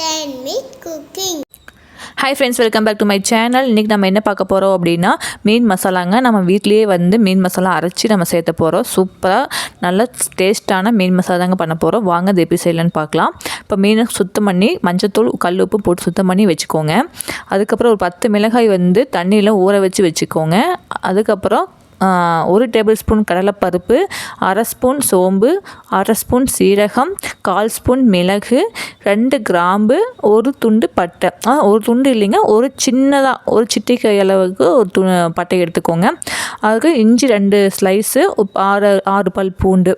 10 hi friends welcome back to my channel இன்றைக்கி நம்ம என்ன பார்க்க போகிறோம் அப்படின்னா மீன் மசாலாங்க. நம்ம வீட்லேயே வந்து மீன் மசாலா அரைச்சி நம்ம சேர்த்த போகிறோம் சூப்பராக நல்ல டேஸ்ட்டான மீன் மசாலா தாங்க பண்ண போகிறோம் வாங்க அது எப்படி செய்யலான்னு பார்க்கலாம். இப்போ மீனை சுத்தம் பண்ணி மஞ்சத்தூள் கல் உப்பு போட்டு சுத்தம் பண்ணி வச்சுக்கோங்க. அதுக்கப்புறம் ஒரு பத்து மிளகாய் வந்து தண்ணியில் ஊற வச்சு வச்சுக்கோங்க. அதுக்கப்புறம் ஒரு டேபிள் ஸ்பூன் கடலைப்பருப்பு அரை ஸ்பூன் சோம்பு அரை ஸ்பூன் சீரகம் கால் ஸ்பூன் மிளகு ரெண்டு கிராம்பு ஒரு துண்டு பட்டை. ஒரு துண்டு இல்லைங்க ஒரு சின்னதாக ஒரு சிட்டிக்கை அளவுக்கு ஒரு து பட்டை எடுத்துக்கோங்க. அதுக்கு இஞ்சி ரெண்டு ஸ்லைஸு ஆறு ஆறு பல் பூண்டு.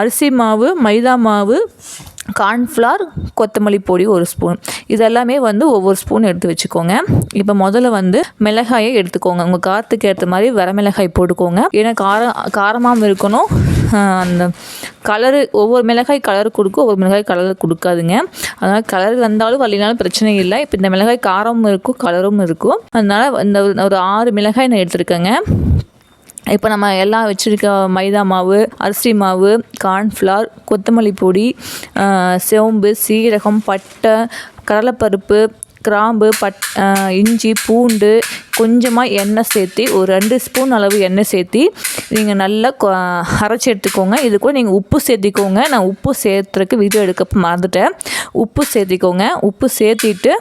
அரிசி மாவு மைதா மாவு கார்ன்ஃப்ளார் கொத்தமல்லி பொடி ஒரு ஸ்பூன் இதெல்லாமே வந்து ஒவ்வொரு ஸ்பூன் எடுத்து வச்சுக்கோங்க. இப்போ முதல்ல வந்து மிளகாயை எடுத்துக்கோங்க. உங்கள் காரத்துக்கு ஏற்ற மாதிரி வர மிளகாய் போட்டுக்கோங்க. ஏன்னா காரம் காரமாகவும் இருக்கணும். அந்த கலரு ஒவ்வொரு மிளகாய் கலர் கொடுக்கும். ஒவ்வொரு மிளகாய் கலர் கொடுக்காதுங்க. அதனால் கலர் வந்தாலும் வரலினாலும் பிரச்சனை இல்லை. இப்போ இந்த மிளகாய் காரமும் இருக்கும் கலரும் இருக்கும். அதனால் இந்த ஒரு- ஒரு ஆறு மிளகாய் நான் எடுத்துருக்கேங்க. இப்போ நம்ம எல்லாம் வச்சுருக்க மைதா மாவு அரிசி மாவு கார்ன்ஃப்ளவர் கொத்தமல்லி பொடி சோம்பு சீரகம் பட்டை கடலைப்பருப்பு கிராம்பு பட் இஞ்சி பூண்டு கொஞ்சமாக எண்ணெய் சேர்த்து ஒரு ரெண்டு ஸ்பூன் அளவு எண்ணெய் சேர்த்து நீங்கள் நல்லா கொ- அரைச்சி எடுத்துக்கோங்க. இது கூட நீங்கள் உப்பு சேர்த்திக்கோங்க. நான் உப்பு சேர்த்துறதுக்கு வீடியோ எடுக்க மறந்துட்டேன். உப்பு சேர்த்திக்கோங்க. உப்பு சேர்த்திட்டு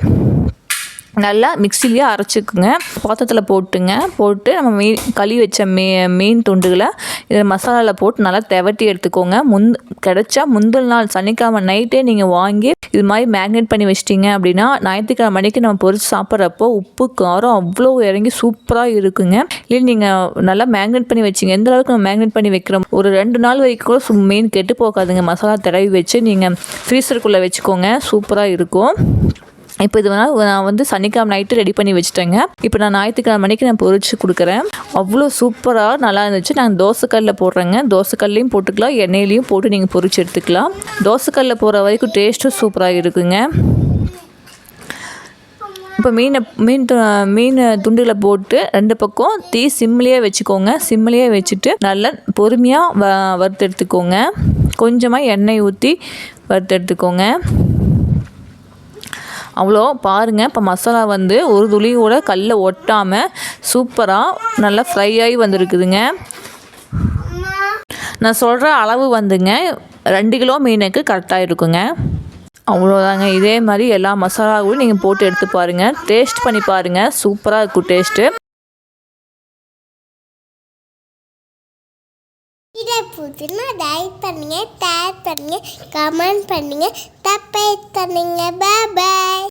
நல்லா மிக்சிலேயே அரைச்சிக்குங்க. பாத்திரத்தில் போட்டுங்க. போட்டு நம்ம மீன் கழுவி வச்ச மீ மீன் துண்டுகளை இதில் மசாலாவில் போட்டு நல்லா தவட்டி எடுத்துக்கோங்க. முந் கிடச்சா முந்தின நாள் சனிக்கிழமை நைட்டே நீங்கள் வாங்கி இது மாதிரி மேக்னேட் பண்ணி வச்சிட்டிங்க அப்படின்னா ஞாயிற்றுக்கிழமை மணிக்கு நம்ம பொறிச்சு சாப்பிட்றப்போ உப்பு காரம் அவ்வளோ இறங்கி சூப்பராக இருக்குங்க. இல்லை நீங்கள் நல்லா மேக்னேட் பண்ணி வச்சிங்க. எந்த அளவுக்கு நம்ம மேக்னேட் பண்ணி வைக்கிறோம்? ஒரு ரெண்டு நாள் வரைக்கும் கூட சு- மீன் கெட்டு போகாதுங்க. மசாலா தடவி வச்சு நீங்கள் ஃப்ரீசருக்குள்ளே வச்சுக்கோங்க. சூப்பராக இருக்கும். இப்போ இது வேணால் நான் வந்து சனிக்கிழமை நைட்டு ரெடி பண்ணி வச்சுட்டேங்க. இப்போ நான் ஞாயிற்றுக்கிழமை மணிக்கு நான் பொறிச்சு கொடுக்குறேன். அவ்வளோ சூப்பராக நல்லா இருந்துச்சு. நான் தோசைக்கல்லில் போடுறேங்க. தோசைக்கல்லையும் போட்டுக்கலாம். எண்ணெயிலையும் போட்டு நீங்கள் பொறிச்சு எடுத்துக்கலாம். தோசைக்கல்லில் போகிற வரைக்கும் டேஸ்ட்டும் சூப்பராக இருக்குங்க. இப்போ மீனை மீன் மீன் துண்டில் போட்டு ரெண்டு பக்கம் தீ சிம்லேயே வச்சுக்கோங்க. சிம்லேயே வச்சுட்டு நல்லா பொறுமையாக வ வறுத்து எடுத்துக்கோங்க கொஞ்சமாக எண்ணெய் ஊற்றி வறுத்து எடுத்துக்கோங்க அவ்வளோ பாருங்கள் இப்போ மசாலா வந்து ஒரு துளி கூட கல்லில் ஒட்டாமல் சூப்பராக நல்லா ஃப்ரை ஆகி வந்திருக்குதுங்க. நான் சொல்கிற அளவு வந்துங்க ரெண்டு கிலோ மீனுக்கு கரெக்டாக இருக்குங்க. அவ்வளோதாங்க இதே மாதிரி எல்லா மசாலாவும் நீங்கள் போட்டு எடுத்து பாருங்கள் டேஸ்ட் பண்ணி பாருங்கள் சூப்பராக இருக்கும் டேஸ்ட்டு இதை புதுனா லைக் பண்ணுங்கள் ஷேர் பண்ணுங்கள் கமெண்ட் பண்ணுங்கள் சப்ஸ்கிரைப் பண்ணுங்க பாய்